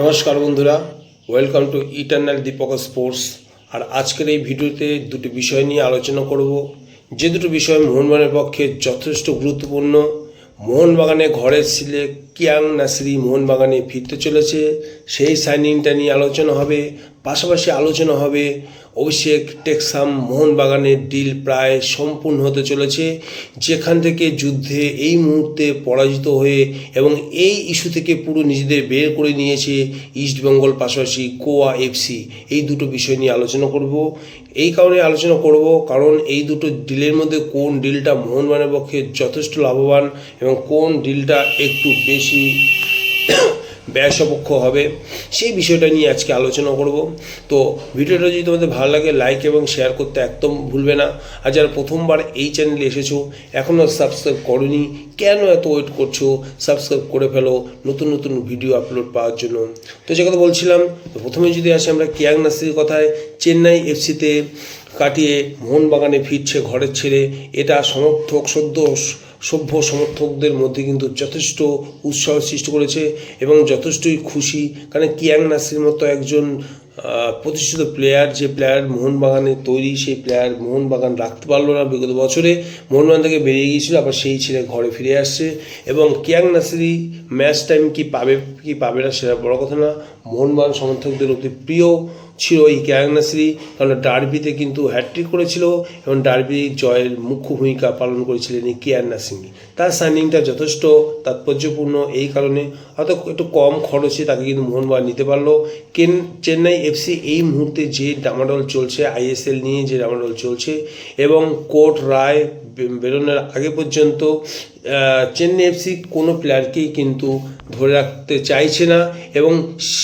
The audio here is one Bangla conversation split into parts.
নমস্কার বন্ধুরা welcome to eternal Deepak sports আর আজকের এই ভিডিওতে দুটি বিষয় নিয়ে আলোচনা করব। যে দুটো বিষয় মোহনবাগানের পক্ষে যথেষ্ট গুরুত্বপূর্ণ, মোহনবাগানে ঘরের ছিলে কিয়াং নাসরি মোহনবাগানে ফিরতে চলেছে, সেই সাইনিংটা নিয়ে আলোচনা হবে, পাশাপাশি আলোচনা হবে অভিষেক টেক্সাম মোহনবাগানের ডিল প্রায় সম্পূর্ণ হতে চলেছে, যেখান থেকে যুদ্ধে এই মুহূর্তে পরাজিত হয়ে এবং এই ইস্যু থেকে পুরো নিজেদের বের করে নিয়েছে ইস্টবেঙ্গল পাশাপাশি গোয়া এফসি এই দুটো বিষয় নিয়ে আলোচনা করব। এই কারণে আলোচনা করব কারণ এই দুটো ডিলের মধ্যে কোন ডিলটা মোহনবাগানের পক্ষে যথেষ্ট লাভবান এবং কোন ডিলটা একটু বেশি ব্যয়সাপেক্ষ হবে। সেই বিষয়টা নিয়ে আজকে আলোচনা করব। তো ভিডিওটা যদি তোমাদের ভালো লাগে লাইক এবং শেয়ার করতে একদম ভুলবে না। আর যারা প্রথমবার এই চ্যানেলে এসেছ এখনও সাবস্ক্রাইব করনি, কেন এত ওয়েট করছ? সাবস্ক্রাইব করে ফেলো, নতুন নতুন ভিডিও আপলোড পাওয়ার জন্য। তো যে কথা বলছিলাম প্রথমে যদি আসি আমরা কিয়াং নাসির কথায়, চেন্নাই এফসিতে কাটিয়ে মোহনবাগানে ফিরছে ঘরের ছেড়ে এটা সমর্থক, সদ্য সভ্য সমর্থকদের মধ্যে কিন্তু যথেষ্ট উৎসাহ সৃষ্টি করেছে এবং যথেষ্টই খুশি, কারণ কিয়াং নাসির মতো একজন প্রতিষ্ঠিত প্লেয়ার যে প্লেয়ার মোহনবাগানে তৈরি, সেই প্লেয়ার মোহনবাগান রাখতে পারল না বিগত বছরে। মোহনবাগান থেকে বেরিয়ে গিয়েছিল, আবার সেই ছেলে ঘরে ফিরে আসছে। এবং কিয়াং নাসিরি ম্যাচ টাইম কি পাবে কি পাবে না সেটা বড় কথা না। মোহনবাগান সমর্থকদের অতি প্রিয় ছিল এই নাসিরি। কারণ ডার্বিতে কিন্তু হ্যাট্রিক করেছিল এবং ডার্বি জয়ের মুখ্য ভূমিকা পালন করেছিলেন এই নাসিরি। তার সাইনিংটা যথেষ্ট তাৎপর্যপূর্ণ এই কারণে। হয়তো একটু কম খরচে তাকে কিন্তু মোহনবাগান নিতে পারল। কেন, চেন্নাই এফসি এই মুহূর্তে যে ডামাডোল চলছে আইএসএল নিয়ে যে ডামাডোল চলছে এবং কোর্ট রায় বেরোনোর আগে পর্যন্ত চেন্নাই এফসি কোনো প্লেয়ারকেই কিন্তু ধরে রাখতে চাইছে না এবং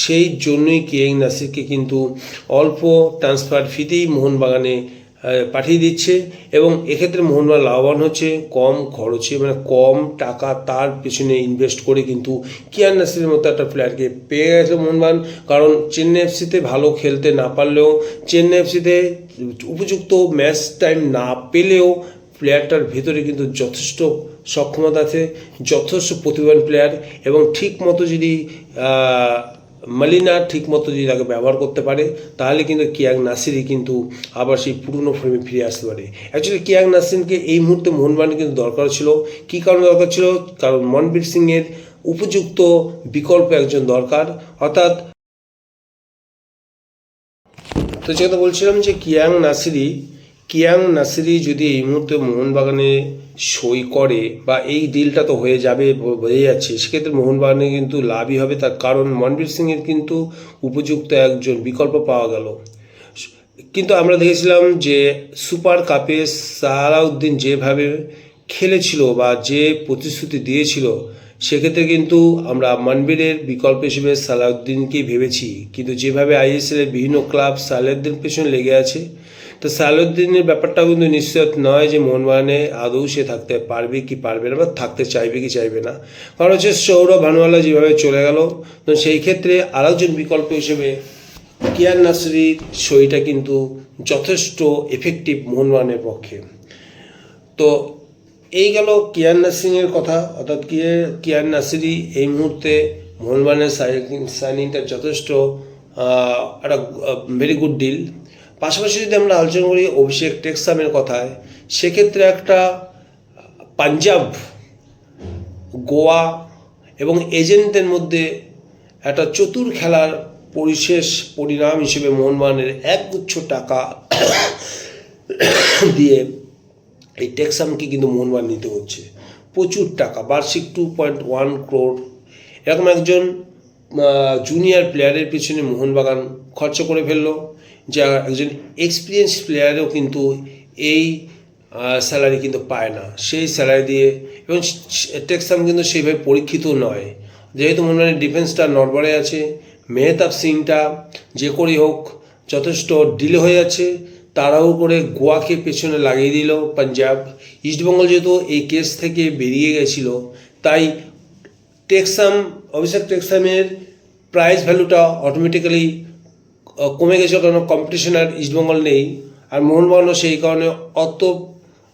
সেই জন্যই কিং নাসিরকে কিন্তু অল্প ট্রান্সফার ফিতেই মোহনবাগানে পাঠিয়ে দিচ্ছে এবং এক্ষেত্রে মোহনবাগান লাভবান হচ্ছে, কম খরচে মানে কম টাকা তার পেছনে ইনভেস্ট করে কিন্তু কিয়ান নাসিরের মতো একটা প্লেয়ারকে পেয়ে গেছে মোহনবাগান। কারণ চেন্নাই এফসিতে ভালো খেলতে না পারলেও, চেন্নাই এফসিতে উপযুক্ত ম্যাচ টাইম না পেলেও প্লেয়ারটার ভেতরে কিন্তু যথেষ্ট সক্ষমতা আছে, যথেষ্ট প্রতিভাবান প্লেয়ার এবং ঠিক মতো যদি মালিনা ঠিক মতো যদি তাকে ব্যবহার করতে পারে, তাহলে কিন্তু কিয়াং নাসিরই কিন্তু আবার সেই পুরনো ফর্মে ফিরে আসতে পারে। অ্যাকচুয়ালি কিয়াং নাসিরকে এই মুহূর্তে মোহনবাগানের কিন্তু দরকার ছিল। কী কারণে দরকার ছিল? কারণ মনবীর সিংয়ের উপযুক্ত বিকল্প একজন দরকার। অর্থাৎ তো যেটা বলছিলাম যে কিয়াং নাসিরি কিয়াং নাসিরি যদি এই মুহূর্তে মোহনবাগানে সই করে বা এই ডিলটা তো হয়ে যাবে, হয়ে যাচ্ছে, সেক্ষেত্রে মোহনবাগানে কিন্তু লাভই হবে। তার কারণ মনবীর সিংয়ের কিন্তু উপযুক্ত একজন বিকল্প পাওয়া গেল। কিন্তু আমরা দেখেছিলাম যে সুপার কাপে সালাউদ্দিন যেভাবে খেলেছিল বা যে প্রতিশ্রুতি দিয়েছিল, সেক্ষেত্রে কিন্তু আমরা মনবীরের বিকল্প হিসেবে সালাউদ্দিনকেই ভেবেছি। কিন্তু যেভাবে আইএসএলের বিভিন্ন ক্লাব সালাউদ্দিন পেছনে লেগে আছে তো সালাউদ্দিনের ব্যাপারটাও কিন্তু নিশ্চিত নয় যে মোহনবাগানে আদৌ সে থাকতে পারবে কি পারবে না বা থাকতে চাইবে কি চাইবে না। কারণ হচ্ছে সৌরভ ভানুয়ালা যেভাবে চলে গেল, তো সেই ক্ষেত্রে আরেকজন বিকল্প হিসেবে কিয়ার নাসরির সইটা কিন্তু যথেষ্ট এফেক্টিভ মোহনবাগানের পক্ষে। তো এই গেল কিয়ার নাসিংয়ের কথা, অর্থাৎ কিয়ার কিয়ার নাসিরি এই মুহূর্তে মোহনবাগানের সাইনিংটা যথেষ্ট একটা ভেরি গুড ডিল পাশাপাশি যদি আমরা আলোচনা করি অভিষেক টেক্সামের কথায়, সেক্ষেত্রে একটা পাঞ্জাব, গোয়া এবং এজেন্টদের মধ্যে একটা চতুর খেলার পরিশেষ পরিণাম হিসেবে মোহনবাগানের একগুচ্ছ টাকা দিয়ে এই টেক্সামকে কিন্তু মোহনবাগান নিতে হচ্ছে। প্রচুর টাকা, বার্ষিক টু পয়েন্ট ওয়ান ক্রোড এরকম একজন জুনিয়র প্লেয়ারের পিছনে মোহনবাগান খরচ করে ফেলল। যা একজন এক্সপিরিয়েন্স প্লেয়ারও কিন্তু এই স্যালারি কিন্তু পায় না। সেই স্যালারি দিয়ে এবং টেক্সাম কিন্তু সেইভাবে পরীক্ষিত নয়। যেহেতু মনে হয় ডিফেন্সটা নড়বড়ে আছে, মেহতাব সিংটা যে করেই হোক যথেষ্ট ডিলে হয়ে যাচ্ছে, তারাও করে গোয়াকে পেছনে লাগিয়ে দিল পাঞ্জাব। ইস্টবেঙ্গল যেহেতু এই কেস থেকে বেরিয়ে গেছিল, তাই টেক্সাম অভিষেক টেক্সামের প্রাইস ভ্যালুটা অটোমেটিক্যালি কমে গেছে কারণ কম্পিটিশন আর ইস্টবেঙ্গল নেই। আর মোহনবাগানও সেই কারণে অত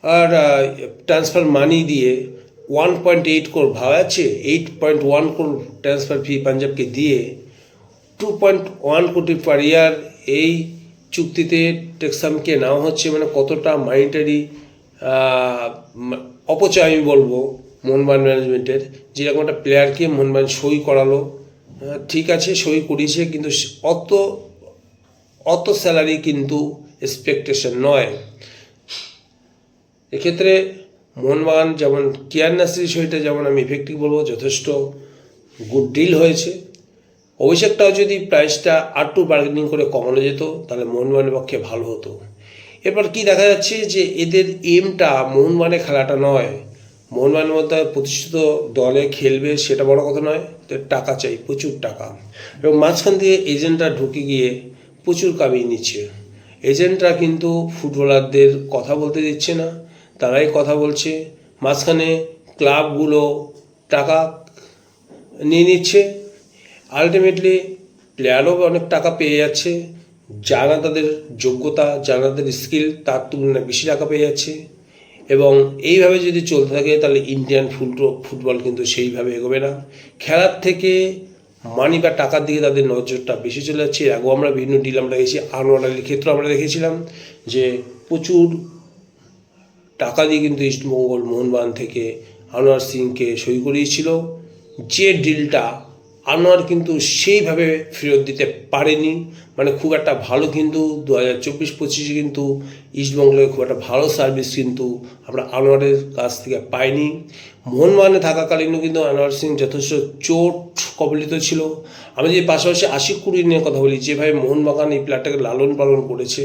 আর ট্রান্সফার মানি দিয়ে ওয়ান পয়েন্ট এইট কোর ভাবা যাচ্ছে eight point one crore transfer fee পাঞ্জাবকে দিয়ে টু পয়েন্ট ওয়ান কোটি পার ইয়ার এই চুক্তিতে টেক্সামকে নেওয়া হচ্ছে। মানে কতটা মানিটারি অপচয় আমি বলব মোহনবাগান ম্যানেজমেন্টের যেরকম একটা প্লেয়ারকে মোহনবাগান সই করালো। ঠিক আছে, সই করিয়েছে, কিন্তু অত অত স্যালারি কিন্তু এক্সপেকটেশন নয়। এক্ষেত্রে মোহনবাগান যেমন কেয়ার নাসির সইটা যেমন আমি ইফেক্টিভ বলব, যথেষ্ট গুড ডিল হয়েছে। অভিষেকটাও যদি প্রাইসটা আরটু বার্গেনিং করে কমানো যেত, তাহলে মোহনবাগানের পক্ষে ভালো হতো। এরপর কি দেখা যাচ্ছে যে এদের এমটা মোহনবাগানে খেলাটা নয়। মোহনবাগানের মধ্যে প্রতিষ্ঠিত দলে খেলবে সেটা বড় কথা নয় টাকা চাই, প্রচুর টাকা। এবং মাঝখান দিয়ে এজেন্টরা ঢুকে গিয়ে প্রচুর কামিয়ে নিচ্ছে। এজেন্টরা কিন্তু ফুটবলারদের কথা বলতে দিচ্ছে না, তারাই কথা বলছে। মাঝখানে ক্লাবগুলো টাকা নিয়ে নিচ্ছে। আলটিমেটলি প্লেয়ারও অনেক টাকা পেয়ে যাচ্ছে। যারা তাদের যোগ্যতা, যারা তাদের স্কিল, তার তুলনায় বেশি টাকা পেয়ে যাচ্ছে। এবং এইভাবে যদি চলতে থাকে, তাহলে ইন্ডিয়ান ফুটবল ফুটবল কিন্তু সেইভাবে এগোবে না। খেলার থেকে মানি বা টাকার দিকে তাদের নজরটা বেশি চলে যাচ্ছে। এর আগেও আমরা বিভিন্ন ডিল আমরা দেখেছি আনোয়ার আলীর ক্ষেত্রে আমরা দেখেছিলাম যে প্রচুর টাকা দিয়ে কিন্তু ইস্টমঙ্গল, মোহনবাগান থেকে আনোয়ার সিংকে সই করিয়েছিল। যে ডিলটা আনোয়ার কিন্তু সেইভাবে ফেরত দিতে পারেনি। মানে খুব একটা ভালো কিন্তু দু হাজার চব্বিশ পঁচিশে কিন্তু ইস্টবেঙ্গলের খুব একটা ভালো সার্ভিস কিন্তু আমরা আনোয়ারের কাছ থেকে পাইনি। মোহনবাগানে থাকাকালীনও কিন্তু আনোয়ার সিং যথেষ্ট চোট কবলিত ছিল। আমি যে পাশাপাশি আশিক কুড়ি নিয়ে কথা বলি যেভাবে মোহনবাগান এই প্লেয়ারটাকে লালন পালন করেছে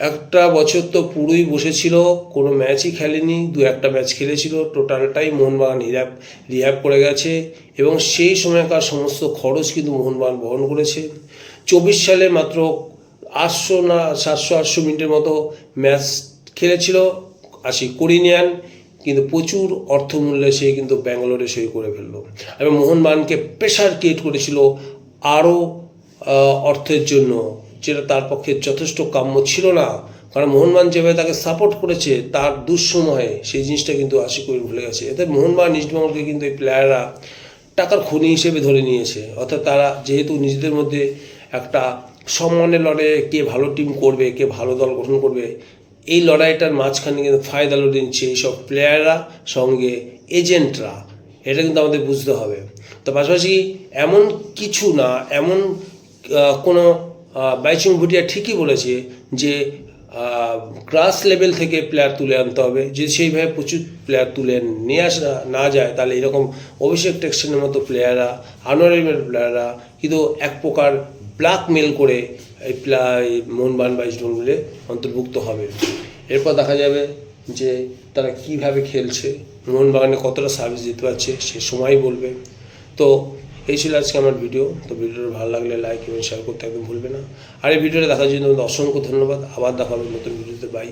একটা বছর তো পুরোই বসেছিল, কোনো ম্যাচই খেলেনি, দু একটা ম্যাচ খেলেছিল টোটালটাই মোহনবাগান রিহ্যাব রিহ্যাব করে গেছে এবং সেই সময়কার সমস্ত খরচ কিন্তু মোহনবাগান বহন করেছে। চব্বিশ সালে মাত্র আটশো না, সাতশো আটশো মিনিটের মতো ম্যাচ খেলেছিল আশি কোরিনিয়ান কিন্তু প্রচুর অর্থমূল্যে সে কিন্তু ব্যাঙ্গালোরে সই করে ফেলল। এবং মোহনবাগানকে প্রেশার ক্রিয়েট করেছিল আরও অর্থের জন্য। যেটা তার পক্ষে যথেষ্ট কাম্য ছিল না। কারণ মোহনবাগান যেভাবে তাকে সাপোর্ট করেছে, তার দুঃসময়ে সেই জিনিসটা কিন্তু আশি করে ভুলে গেছে। এতে মোহনবাগান ইস্টবেঙ্গলকে কিন্তু এই প্লেয়াররা টাকার খনি হিসেবে ধরে নিয়েছে। অর্থাৎ তারা যেহেতু নিজেদের মধ্যে একটা সম্মানের লড়াইয়ে কে ভালো টিম করবে, কে ভালো দল গঠন করবে, এই লড়াইটার মাঝখানে কিন্তু ফায়দা লড়ে নিচ্ছে এইসব প্লেয়াররা সঙ্গে এজেন্টরা এটা কিন্তু আমাদের বুঝতে হবে। তো পাশাপাশি এমন কিছু না, এমন কোনো বাইচুং ভুটিয়া ঠিকই বলেছে যে গ্রাস লেভেল থেকে প্লেয়ার তুলে আনতে হবে। যদি সেইভাবে প্রচুর প্লেয়ার তুলে নিয়ে আসা, না যায়, তাহলে এরকম অভিষেক টেকশনের মতো প্লেয়াররা আনোয়ারের প্লেয়াররা কিন্তু এক প্রকার ব্ল্যাকমেল করে এই প্লেয়ার মোহনবাগান বা ইস্টবেঙ্গলে অন্তর্ভুক্ত হবে। এরপর দেখা যাবে যে তারা কীভাবে খেলছে মোহনবাগানে কতটা সার্ভিস দিতে পারছে, সে সময় বলবে। তো এই ছিল আজকে আমার ভিডিও। তো ভিডিওটা ভালো লাগলে লাইক এবং শেয়ার করতে একদম ভুলবে না। আর এই ভিডিওটা দেখার জন্য অসংখ্য ধন্যবাদ। আবার দেখা হবে নতুন ভিডিওতে। বাই